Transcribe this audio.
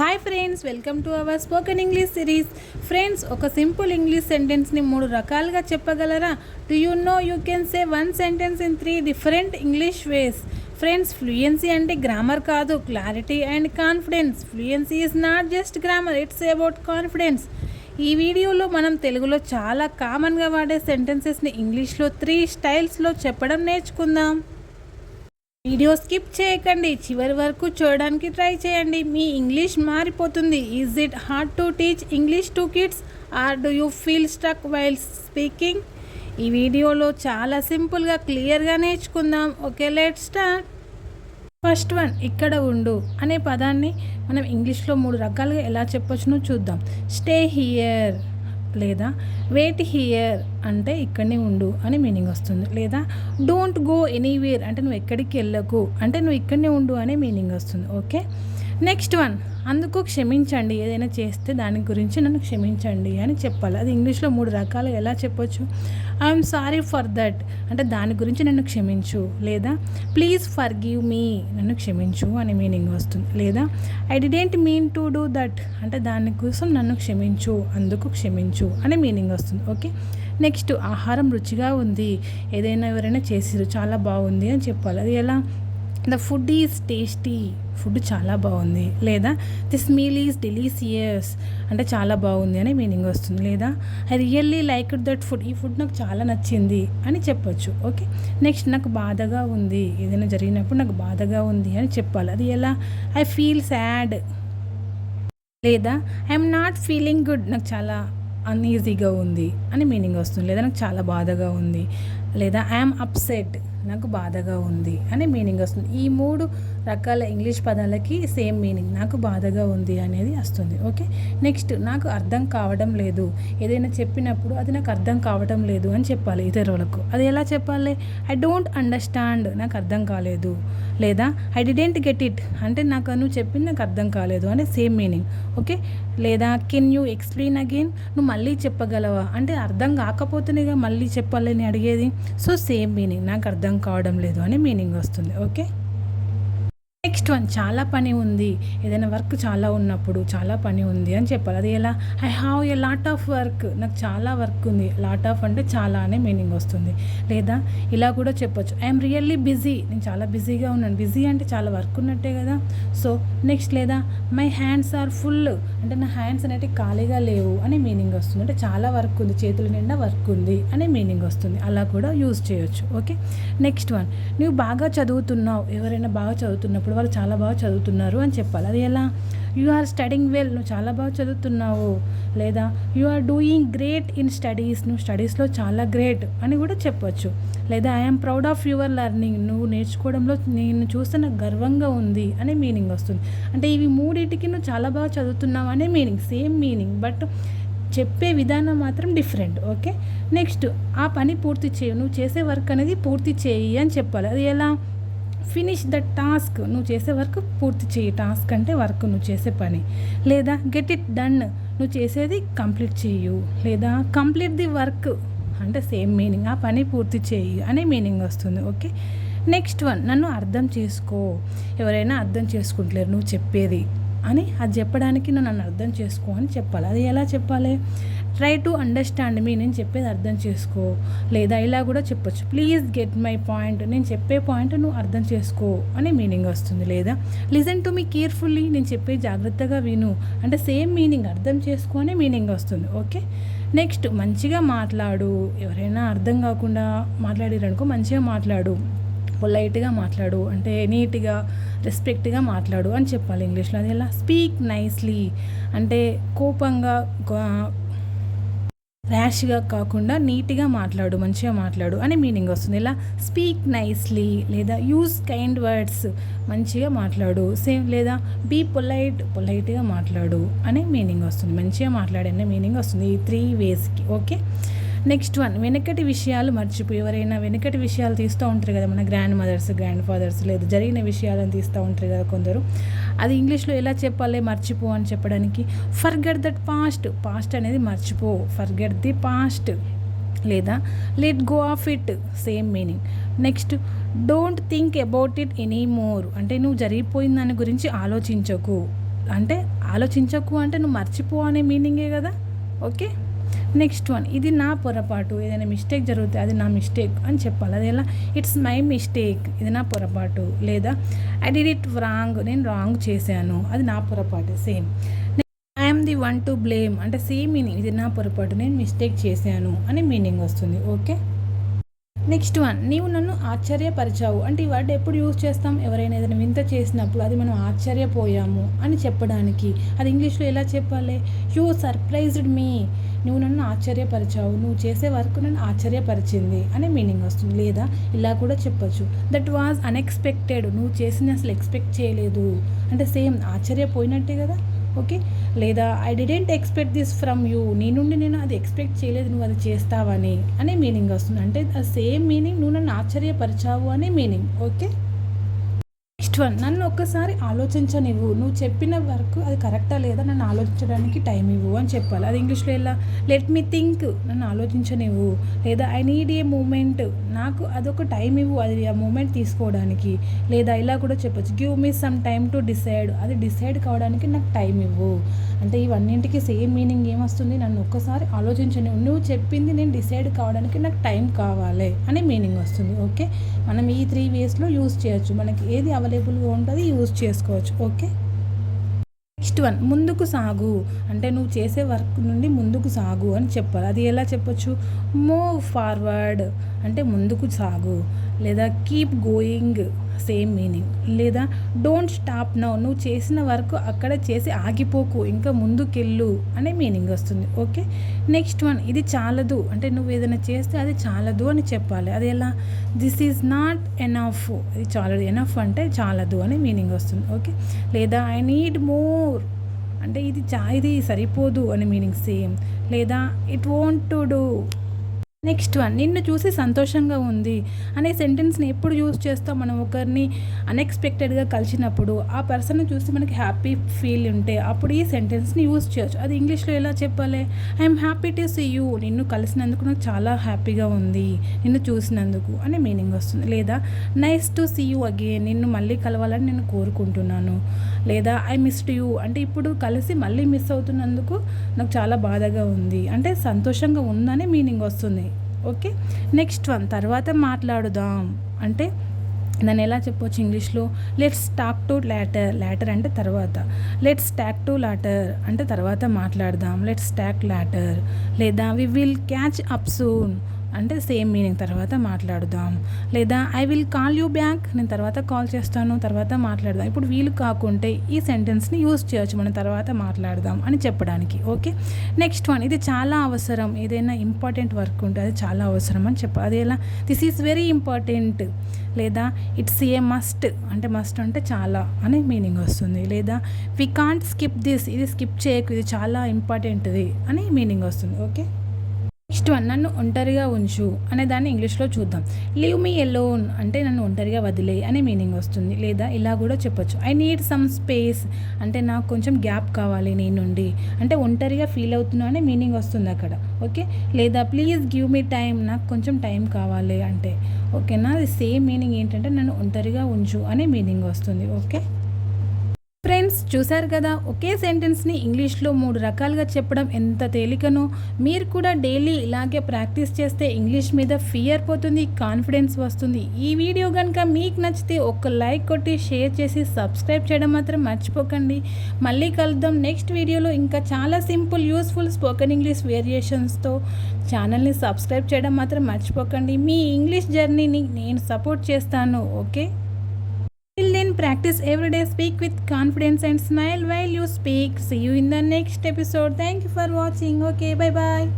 Hi friends welcome to our spoken English series friends ఒక simple English సెంటెన్స్ని మూడు రకాలుగా చెప్పగలరా? Do you know you can say one sentence in three different English ways friends fluency అంటే grammar కాదు clarity and confidence fluency is not just grammar it's about confidence ఈ వీడియోలో మనం తెలుగులో చాలా కామన్గా వాడే సెంటెన్సెస్ని ఇంగ్లీష్లో త్రీ స్టైల్స్లో చెప్పడం నేర్చుకుందాం. వీడియో స్కిప్ చేయకండి చివరి వరకు చూడడానికి ట్రై చేయండి. మీ ఇంగ్లీష్ మారిపోతుంది. Is it hard to teach English to kids or do you feel struck while speaking ఈ వీడియోలో చాలా సింపుల్గా క్లియర్గా నేర్చుకుందాం. Okay let start first one ఇక్కడ ఉండు అనే పదాన్ని మనం ఇంగ్లీష్లో మూడు రకాలుగా ఎలా చెప్పొచ్చునో చూద్దాం. స్టే హియర్ లేదా వెయిట్ హియర్ అంటే ఇక్కడనే ఉండు అని మీనింగ్ వస్తుంది. లేదా డోంట్ గో ఎనీవేర్ అంటే నువ్వు ఎక్కడికి వెళ్ళకు అంటే నువ్వు ఇక్కడనే ఉండు అనే మీనింగ్ వస్తుంది. ఓకే నెక్స్ట్ వన్ అందుకు క్షమించండి. ఏదైనా చేస్తే దాని గురించి నన్ను క్షమించండి అని చెప్పాలి. అది ఇంగ్లీష్లో మూడు రకాలు ఎలా చెప్పొచ్చు? ఐఎమ్ సారీ ఫర్ దట్ అంటే దాని గురించి నన్ను క్షమించు. లేదా ప్లీజ్ ఫర్ గివ్ మీ నన్ను క్షమించు అనే మీనింగ్ వస్తుంది. లేదా I didn't mean to do that అంటే దానికోసం నన్ను క్షమించు. అందుకు క్షమించు అనే మీనింగ్ వస్తుంది. ఓకే? నెక్స్ట్ ఆహారం రుచిగా ఉంది. ఏదైనా ఎవరైనా చేసిరు చాలా బాగుంది అని చెప్పాలి. అది ఎలా? The food is tasty food చాలా బాగుంది. లేదా దిస్ మీల్ ఈజ్ డెలీసియస్ అంటే చాలా బాగుంది అనే మీనింగ్ వస్తుంది. లేదా I really like that food ఈ ఫుడ్ నాకు చాలా నచ్చింది అని చెప్పొచ్చు. ఓకే? నెక్స్ట్ నాకు బాధగా ఉంది. ఏదైనా జరిగినప్పుడు నాకు బాధగా ఉంది అని చెప్పాలి. అది ఎలా? ఐ ఫీల్ సాడ్ లేదా ఐఎమ్ నాట్ ఫీలింగ్ గుడ్ నాకు చాలా అన్ఈజీగా ఉంది అని మీనింగ్ వస్తుంది. లేదా నాకు చాలా బాధగా ఉంది. లేదా ఐఎమ్ అప్సెట్ నాకు బాధగా ఉంది అని మీనింగ్ వస్తుంది. ఈ మూడు రకాల ఇంగ్లీష్ పదాలకి సేమ్ మీనింగ్ నాకు బాధగా ఉంది అనేది వస్తుంది. ఓకే? నెక్స్ట్ నాకు అర్థం కావడం లేదు. ఏదైనా చెప్పినప్పుడు అది నాకు అర్థం కావడం లేదు అని చెప్పాలి ఇతరులకు. అది ఎలా చెప్పాలి? ఐ డోంట్ అండర్స్టాండ్ నాకు అర్థం కాలేదు. లేదా ఐ డిడెంట్ గెట్ ఇట్ అంటే నాకు నువ్వు చెప్పింది నాకు అర్థం కాలేదు అనే సేమ్ మీనింగ్. ఓకే? లేదా కెన్ యూ ఎక్స్ప్లెయిన్ అగైన్ నువ్వు మళ్ళీ చెప్పగలవా? అంటే అర్థం కాకపోతేనేగా మళ్ళీ చెప్పాలని అడిగేది. సో సేమ్ మీనింగ్ నాకు అర్థం కావడం లేదు అని మీనింగ్ వస్తుంది ఓకే? నెక్స్ట్ వన్ చాలా పని ఉంది. ఏదైనా వర్క్ చాలా ఉన్నప్పుడు చాలా పని ఉంది అని చెప్పాలి. అది ఎలా? I have a lot of work. నాకు చాలా వర్క్ ఉంది. లాట్ ఆఫ్ అంటే చాలా అనే మీనింగ్ వస్తుంది. లేదా? ఇలా కూడా చెప్పొచ్చు. I'm really busy. నేను చాలా బిజీగా ఉన్నాను. బిజీ అంటే చాలా వర్క్ ఉన్నట్టే కదా? సో నెక్స్ట్ లేదా? My hands are full. అంటే నా హ్యాండ్స్ అనేవి ఖాళీగా లేవు అనే మీనింగ్ వస్తుంది. అంటే చాలా వర్క్ ఉంది. చేతుల నిండా వర్క్ ఉంది అనే మీనింగ్ వస్తుంది. అలా కూడా యూజ్ చేయొచ్చు. ఓకే? Next one. నువ్వు బాగా చదువుతున్నావు. ఎవరైనా బాగా చదువుతున్నప్పుడు వాళ్ళు చాలా బాగా చదువుతున్నారు అని చెప్పాలి. అది ఎలా? యు ఆర్ స్టడింగ్ వెల్ నువ్వు చాలా బాగా చదువుతున్నావు. లేదా you are doing great in studies నువ్వు స్టడీస్లో చాలా గ్రేట్ అని కూడా చెప్పొచ్చు. లేదా I'm proud of your learning నువ్వు నేర్చుకోవడంలో నేను చూస్తే నాకు గర్వంగా ఉంది అనే మీనింగ్ వస్తుంది. అంటే ఇవి మూడింటికి నువ్వు చాలా బాగా చదువుతున్నావు అనే మీనింగ్ సేమ్ మీనింగ్ బట్ చెప్పే విధానం మాత్రం డిఫరెంట్. ఓకే? నెక్స్ట్ ఆ పని పూర్తి చేయి. నువ్వు చేసే వర్క్ అనేది పూర్తి చేయి అని చెప్పాలి. అది ఎలా? ఫినిష్ ద టాస్క్ నువ్వు చేసే వర్క్ పూర్తి చేయి టాస్క్ అంటే వర్క్ నువ్వు చేసే పని. లేదా గెట్ ఇట్ డన్ నువ్వు చేసేది కంప్లీట్ చేయు లేదా కంప్లీట్ ది వర్క్ అంటే సేమ్ మీనింగ్ ఆ పని పూర్తి చేయి అనే మీనింగ్ వస్తుంది. ఓకే? నెక్స్ట్ వన్ నన్ను అర్థం చేసుకో. ఎవరైనా అర్థం చేసుకుంటలేరు నువ్వు చెప్పేది. అని అది చెప్పడానికి నువ్వు నన్ను అర్థం చేసుకో అని చెప్పాలి. అది ఎలా చెప్పాలి? ట్రై టు అండర్స్టాండ్ మీ నేను చెప్పేది అర్థం చేసుకో. లేదా ఇలా కూడా చెప్పొచ్చు. ప్లీజ్ గెట్ మై పాయింట్ నేను చెప్పే పాయింట్ నువ్వు అర్థం చేసుకో అనే మీనింగ్ వస్తుంది లేదా? లిజన్ టు మీ కేర్ఫుల్లీ నేను చెప్పే జాగ్రత్తగా విను. అంటే సేమ్ మీనింగ్ అర్థం చేసుకో మీనింగ్ వస్తుంది. ఓకే నెక్స్ట్ మంచిగా మాట్లాడు. ఎవరైనా అర్థం కాకుండా మాట్లాడారనుకో మంచిగా మాట్లాడు. పొలైట్గా మాట్లాడు. అంటే నీట్గా రెస్పెక్ట్గా మాట్లాడు అని చెప్పాలి ఇంగ్లీష్లో. అది ఎలా? స్పీక్ నైస్లీ అంటే కోపంగా ర్యాష్గా కాకుండా నీట్గా మాట్లాడు మంచిగా మాట్లాడు అనే మీనింగ్ వస్తుంది. ఇలా స్పీక్ నైస్లీ లేదా యూజ్ కైండ్ వర్డ్స్ మంచిగా మాట్లాడు. సేమ్ లేదా? బీ పొలైట్ పొలైట్గా మాట్లాడు అనే మీనింగ్ వస్తుంది. మంచిగా మాట్లాడు అనే మీనింగ్ వస్తుంది. ఈ త్రీ వేస్కి ఓకే నెక్స్ట్ వన్ వెనకటి విషయాలు మర్చిపోయి ఎవరైనా వెనకటి విషయాలు తీస్తూ ఉంటారు కదా మన గ్రాండ్ మదర్స్ గ్రాండ్ ఫాదర్స్ లేదు జరిగిన విషయాలను తీస్తూ ఉంటారు కదా కొందరు. అది ఇంగ్లీష్లో ఎలా చెప్పాలి మర్చిపో అని చెప్పడానికి? ఫర్గెట్ దట్ పాస్ట్ పాస్ట్ అనేది మర్చిపో ఫర్గెట్ ది పాస్ట్ లేదా let go of it same meaning next don't think about it any more అంటే నువ్వు జరిగిపోయిన దాని గురించి ఆలోచించకు. అంటే ఆలోచించకు అంటే నువ్వు మర్చిపో అనే మీనింగే కదా ఓకే? నెక్స్ట్ వన్ ఇది నా పొరపాటు. ఏదైనా మిస్టేక్ జరిగితే అది నా మిస్టేక్ అని చెప్పాలి. అది ఎలా? ఇట్స్ మై మిస్టేక్ ఇది నా పొరపాటు. లేదా ఐ డిడ్ ఇట్ రాంగ్ నేను రాంగ్ చేశాను. అది నా పొరపాటు. Same I'm the one to blame అంటే సేమ్ మీనింగ్ ఇది నా పొరపాటు. నేను మిస్టేక్ చేశాను. అని మీనింగ్ వస్తుంది. ఓకే నెక్స్ట్ వన్ నీవు నన్ను ఆశ్చర్యపరిచావు. అంటే ఈ వర్డ్ ఎప్పుడు యూజ్ చేస్తాం? ఎవరైనా ఏదైనా వింత చేసినప్పుడు అది మనం ఆశ్చర్యపోయాము అని చెప్పడానికి. అది ఇంగ్లీష్లో ఎలా చెప్పాలి? యూ సర్ప్రైజ్డ్ మీ నువ్వు నన్ను ఆశ్చర్యపరిచావు. నువ్వు చేసే వర్క్ నన్ను ఆశ్చర్యపరిచింది అనే మీనింగ్ వస్తుంది. లేదా ఇలా కూడా చెప్పొచ్చు. దట్ వాజ్ అన్ఎక్స్పెక్టెడ్ నువ్వు చేసిన అసలు ఎక్స్పెక్ట్ చేయలేదు. అంటే సేమ్ ఆశ్చర్యపోయినట్టే కదా? ఓకే? లేదా I didn't expect this from you నీ నుండి నేను అది ఎక్స్పెక్ట్ చేయలేదు నువ్వు అది చేస్తావని అనే మీనింగ్ వస్తుంది. అంటే సేమ్ మీనింగ్ నువ్వు నన్ను ఆశ్చర్యపరిచావు అనే మీనింగ్ ఓకే? నెక్స్ట్ వన్ నన్ను ఒక్కసారి ఆలోచించనివ్వు. నువ్వు చెప్పిన వరకు అది కరెక్టా లేదా నన్ను ఆలోచించడానికి టైం ఇవ్వు అని చెప్పాలి. అది ఇంగ్లీష్లో ఎలా? లెట్ మీ థింక్ నన్ను ఆలోచించనివ్వు. లేదా ఐ నీడ్ ఏ మూమెంట్ నాకు అదొక టైం ఇవ్వు. అది ఆ మూమెంట్ తీసుకోవడానికి. లేదా ఇలా కూడా చెప్పొచ్చు. Give me some time to decide అది డిసైడ్ కావడానికి నాకు టైం ఇవ్వు. అంటే ఇవన్నింటికి సేమ్ మీనింగ్ ఏమొస్తుంది? నన్ను ఒక్కసారి ఆలోచించని నువ్వు చెప్పింది నేను డిసైడ్ కావడానికి నాకు టైం కావాలి అనే మీనింగ్ వస్తుంది. ఓకే మనం ఈ త్రీ వేస్లో యూస్ చేయొచ్చు. మనకి ఏది అవైలబుల్ అవైలబుల్గా ఉంటుంది యూస్ చేసుకోవచ్చు. ఓకే నెక్స్ట్ వన్ ముందుకు సాగు. అంటే నువ్వు చేసే వర్క్ నుండి ముందుకు సాగు అని చెప్పాలి. అది ఎలా చెప్పొచ్చు? మూవ్ ఫార్వర్డ్ అంటే ముందుకు సాగు. లేదా కీప్ గోయింగ్ సేమ్ మీనింగ్ లేదా డోంట్ స్టాప్ నౌ నువ్వు చేసిన వర్క్ అక్కడ చేసి ఆగిపోకు ఇంకా ముందుకెళ్ళు అనే మీనింగ్ వస్తుంది. ఓకే నెక్స్ట్ వన్ ఇది చాలదు. అంటే నువ్వు ఏదైనా చేస్తే అది చాలదు అని చెప్పాలి. అది ఎలా? దిస్ ఈజ్ నాట్ ఎనఫ్ ఇది చాలదు. ఎనఫ్ అంటే చాలదు అని మీనింగ్ వస్తుంది. ఓకే లేదా ఐ నీడ్ మోర్ అంటే ఇది చా ఇది సరిపోదు అని మీనింగ్ సేమ్ లేదా it won't to do next one నిన్ను చూసి సంతోషంగా ఉంది అనే సెంటెన్స్ని ఎప్పుడు యూజ్ చేస్తాం? మనం ఒకరిని అన్ఎక్స్పెక్టెడ్గా కలిసినప్పుడు ఆ పర్సన్ చూసి మనకి హ్యాపీ ఫీల్ ఉంటే అప్పుడు ఈ సెంటెన్స్ని యూజ్ చేయొచ్చు. అది ఇంగ్లీష్లో ఎలా చెప్పాలి? I'm happy to see you. నిన్ను కలిసినందుకు నాకు చాలా హ్యాపీగా ఉంది. నిన్ను చూసినందుకు అనే మీనింగ్ వస్తుంది. లేదా nice to see you again. నిన్ను మళ్ళీ కలవాలని నేను కోరుకుంటున్నాను. లేదా ఐ మిస్డ్ యూ. అంటే ఇప్పుడు కలిసి మళ్ళీ మిస్ అవుతున్నందుకు నాకు చాలా బాధగా ఉంది. అంటే సంతోషంగా ఉందని మీనింగ్ వస్తుంది. ఓకే? నెక్స్ట్ వన్ తర్వాత మాట్లాడుదాం. అంటే దాన్ని ఎలా చెప్పొచ్చు ఇంగ్లీష్లో? Let's talk to later later అంటే తర్వాత. లెట్స్ టాక్ టు లాటర్ అంటే తర్వాత మాట్లాడదాం. లెట్స్ టాక్ లాటర్ లేదా we will catch up soon అంటే సేమ్ మీనింగ్ తర్వాత మాట్లాడుదాం. లేదా I will call you back నేను తర్వాత కాల్ చేస్తాను తర్వాత మాట్లాడదాం. ఇప్పుడు వీలు కాకుంటే ఈ సెంటెన్స్ని యూజ్ చేయొచ్చు. మనం తర్వాత మాట్లాడదాం అని చెప్పడానికి. ఓకే నెక్స్ట్ వన్ ఇది చాలా అవసరం. ఏదైనా ఇంపార్టెంట్ వర్క్ ఉంటే అది చాలా అవసరం అని చెప్ప అది ఎలా? దిస్ ఈజ్ వెరీ ఇంపార్టెంట్ లేదా ఇట్స్ ఏ మస్ట్ అంటే మస్ట్ అంటే చాలా అనే మీనింగ్ వస్తుంది. లేదా వి కాంట్ స్కిప్ దిస్ ఇది స్కిప్ చేయకు. ఇది చాలా ఇంపార్టెంట్ది అని మీనింగ్ వస్తుంది. ఓకే నెక్స్ట్ వన్ నన్ను ఒంటరిగా ఉంచు అనే దాన్ని ఇంగ్లీష్లో చూద్దాం. లీవ్ మీ ఎలోన్ అంటే నన్ను ఒంటరిగా వదిలే అనే మీనింగ్ వస్తుంది. లేదా ఇలా కూడా చెప్పొచ్చు. ఐ నీడ్ సమ్ స్పేస్ అంటే నాకు కొంచెం గ్యాప్ కావాలి నేను నుండి. అంటే ఒంటరిగా ఫీల్ అవుతున్నా అనే మీనింగ్ వస్తుంది అక్కడ. ఓకే? లేదా ప్లీజ్ గివ్ మీ టైం నాకు కొంచెం టైం కావాలి అంటే. ఓకేనా? సేమ్ మీనింగ్ ఏంటంటే నన్ను ఒంటరిగా ఉంచు అనే మీనింగ్ వస్తుంది. ఓకే? ఫ్రెండ్స్ చూశారు కదా ఒకే సెంటెన్స్ని ఇంగ్లీష్లో మూడు రకాలుగా చెప్పడం ఎంత తేలికనో. మీరు కూడా డైలీ ఇలాగే ప్రాక్టీస్ చేస్తే ఇంగ్లీష్ మీద ఫియర్ పోతుంది కాన్ఫిడెన్స్ వస్తుంది. ఈ వీడియో కనుక మీకు నచ్చితే ఒక లైక్ కొట్టి షేర్ చేసి సబ్స్క్రైబ్ చేయడం మాత్రం మర్చిపోకండి. మళ్ళీ కలుద్దాం నెక్స్ట్ వీడియోలో. ఇంకా చాలా సింపుల్ యూస్ఫుల్ స్పోకెన్ ఇంగ్లీష్ వేరియేషన్స్తో ఛానల్ని సబ్స్క్రైబ్ చేయడం మాత్రం మర్చిపోకండి. మీ ఇంగ్లీష్ జర్నీని నేను సపోర్ట్ చేస్తాను okay Practice every day. Speak with confidence and smile while you speak. See you in the next episode. Thank you for watching. Okay, bye bye.